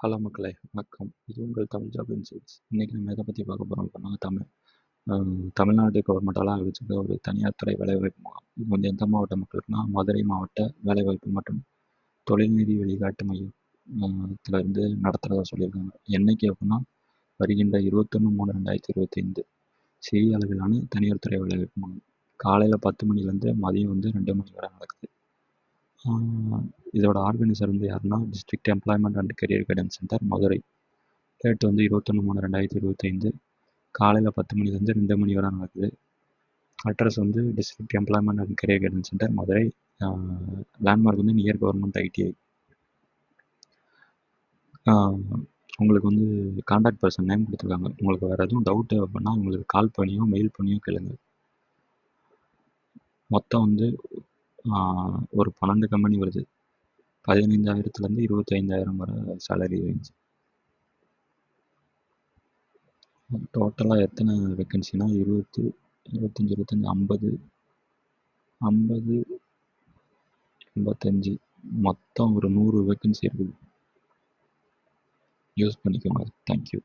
Hello மக்களே வணக்கம். இது உங்கள் தமிழ் ஜாப் இன்சைட்ஸ் இன்றைக்கி நம்ம எதை பற்றி பார்க்க போகிறோம் அப்படின்னா தமிழ். தமிழ்நாடு கவர்மெண்டால் அறிவிச்சிருக்க ஒரு தனியார் துறை வேலைவாய்ப்பு முகாம். இது வந்து எந்த மாவட்ட மக்களுக்குன்னா மதுரை மாவட்ட வேலைவாய்ப்பு மற்றும் தொழில்நிதி வழிகாட்டு மையத்திலிருந்து நடத்துகிறதா சொல்லியிருக்காங்க. என்னைக்கு அப்படின்னா வருகின்ற இருபத்தொன்று மூணு ரெண்டாயிரத்தி இருபத்தைந்து. சிறிய அளவிலான தனியார் துறை வேலைவாய்ப்பு முகாம். காலையில் பத்து மணிலேருந்து மதியம் வந்து ரெண்டு மணி வரை நடக்குது. இதோட ஆர்கனைசர் வந்து யாருன்னா district employment and career guidance centre Madurai. Date வந்து இருபத்தொன்று மூணு ரெண்டாயிரத்தி இருபத்தைந்து. காலையில் பத்து மணிலேருந்து ரெண்டு மணி வரை நடக்குது. அட்ரஸ் வந்து district employment and career guidance centre Madurai. Landmark வந்து நியர் கவர்மெண்ட் ஐடிஐ உங்களுக்கு வந்து காண்டாக்ட் பர்சன் நேம் கொடுத்துருக்காங்க. உங்களுக்கு வேறு எதுவும் டவுட் அப்படின்னா உங்களுக்கு கால் பண்ணியோ மெயில் பண்ணியோ கேளுங்க. மொத்தம் வந்து ஒரு பன்னெண்டு கம்பெனி வருது. பதினைந்தாயிரத்துலேருந்து இருபத்தைந்தாயிரம் வரை சேலரி ரேஞ்ச் டோட்டலாக எத்தனை வேக்கன்சினா இருபத்தி இருபத்தஞ்சி இருபத்தஞ்சி ஐம்பது ஐம்பது எண்பத்தஞ்சு. மொத்தம் ஒரு நூறு வேக்கன்சி இருக்குது. யூஸ் பண்ணிக்கோங்க. தேங்க்யூ